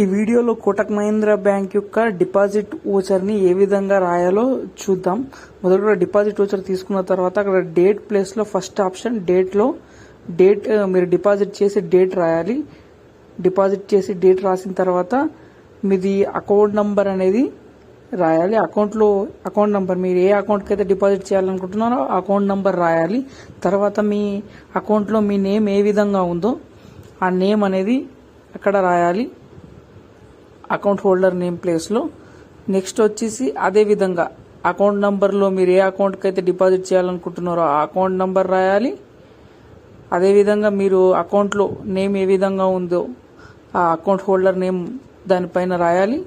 ఈ వీడియోలో కోటక్ మహీంద్రా బ్యాంక్ యొక్క డిపాజిట్ ఓచర్ని ఏ విధంగా రాయాలో చూద్దాం. మొదట డిపాజిట్ ఓచర్ తీసుకున్న తర్వాత అక్కడ డేట్ ప్లేస్లో ఫస్ట్ ఆప్షన్ డేట్లో డేట్ మీరు డిపాజిట్ చేసి డేట్ రాయాలి. డిపాజిట్ చేసి డేట్ రాసిన తర్వాత మీది అకౌంట్ నంబర్ అనేది రాయాలి. అకౌంట్లో అకౌంట్ నంబర్ మీరు ఏ అకౌంట్కి అయితే డిపాజిట్ చేయాలనుకుంటున్నారో ఆ అకౌంట్ నంబర్ రాయాలి. తర్వాత మీ అకౌంట్లో మీ నేమ్ ఏ విధంగా ఉందో ఆ నేమ్ అనేది అక్కడ రాయాలి. అకౌంట్ హోల్డర్ నేమ్ ప్లేస్లో నెక్స్ట్ వచ్చేసి అదే విధంగా అకౌంట్ నెంబర్లో మీరు ఏ అకౌంట్కి అయితే డిపాజిట్ చేయాలనుకుంటున్నారో ఆ అకౌంట్ నెంబర్ రాయాలి. అదేవిధంగా మీరు అకౌంట్లో నేమ్ ఏ విధంగా ఉందో ఆ అకౌంట్ హోల్డర్ నేమ్ దానిపైన రాయాలి.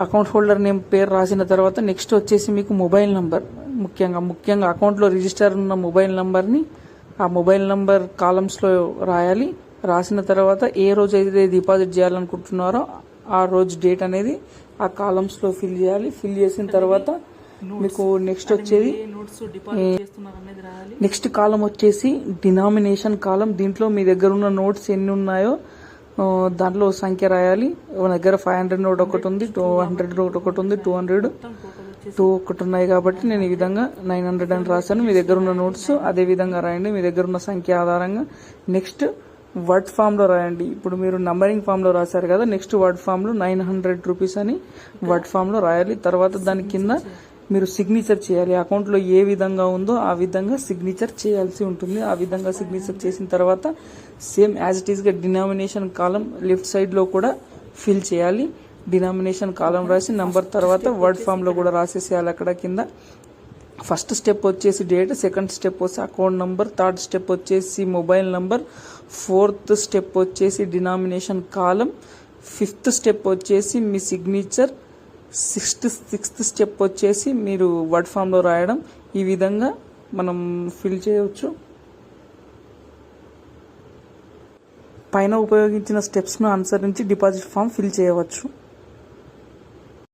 అకౌంట్ హోల్డర్ నేమ్ పేరు రాసిన తర్వాత నెక్స్ట్ వచ్చేసి మీకు మొబైల్ నంబర్. ముఖ్యంగా ముఖ్యంగా అకౌంట్లో రిజిస్టర్ ఉన్న మొబైల్ నంబర్ని ఆ మొబైల్ నంబర్ కాలమ్స్లో రాయాలి. రాసిన తర్వాత ఏ రోజు అయితే డిపాజిట్ చేయాలనుకుంటున్నారో ఆ రోజు డేట్ అనేది ఆ కాలమ్స్లో ఫిల్ చేయాలి. ఫిల్ చేసిన తర్వాత మీకు నెక్స్ట్ వచ్చేది నెక్స్ట్ కాలం వచ్చేసి డినామినేషన్ కాలం దీంట్లో మీ దగ్గర ఉన్న నోట్స్ ఎన్ని ఉన్నాయో దాంట్లో సంఖ్య రాయాలి. మన దగ్గర ఫైవ్ హండ్రెడ్ నోట్ ఒకటి ఉంది టూ హండ్రెడ్ నోట్ ఒకటి ఉంది టూ హండ్రెడ్ టూ ఒకటి ఉన్నాయి కాబట్టి నేను ఈ విధంగా నైన్ హండ్రెడ్ అని రాశాను. మీ దగ్గర ఉన్న నోట్స్ అదే విధంగా రాయండి. మీ దగ్గర ఉన్న సంఖ్య ఆధారంగా. నెక్స్ట్ వర్డ్ ఫామ్లో రాయండి. ఇప్పుడు మీరు నంబరింగ్ ఫామ్లో రాశారు కదా నెక్స్ట్ వర్డ్ ఫామ్లో నైన్ హండ్రెడ్ రూపీస్ అని వర్డ్ ఫామ్లో రాయాలి. తర్వాత దాని కింద మీరు సిగ్నేచర్ చేయాలి. అకౌంట్లో ఏ విధంగా ఉందో ఆ విధంగా సిగ్నేచర్ చేయాల్సి ఉంటుంది. ఆ విధంగా సిగ్నేచర్ చేసిన తర్వాత సేమ్ యాజ్ ఇట్ ఈస్గా డినామినేషన్ కాలం లెఫ్ట్ సైడ్లో కూడా ఫిల్ చేయాలి. డినామినేషన్ కాలం రాసి నంబర్ తర్వాత వర్డ్ ఫామ్లో కూడా రాసేసేయాలి అక్కడ కింద. ఫస్ట్ స్టెప్ వచ్చేసి డేట్ సెకండ్ స్టెప్ వచ్చి అకౌంట్ నంబర్ థర్డ్ స్టెప్ వచ్చేసి మొబైల్ నంబర్ ఫోర్త్ స్టెప్ వచ్చేసి డినామినేషన్ కాలం ఫిఫ్త్ స్టెప్ వచ్చేసి మీ సిగ్నేచర్ సిక్స్త్ సిక్స్త్ స్టెప్ వచ్చేసి మీరు వర్డ్ ఫామ్లో రాయడం. ఈ విధంగా మనం ఫిల్ చేయవచ్చు. పైన ఉపయోగించిన స్టెప్స్ను అనుసరించి డిపాజిట్ ఫామ్ ఫిల్ చేయవచ్చు.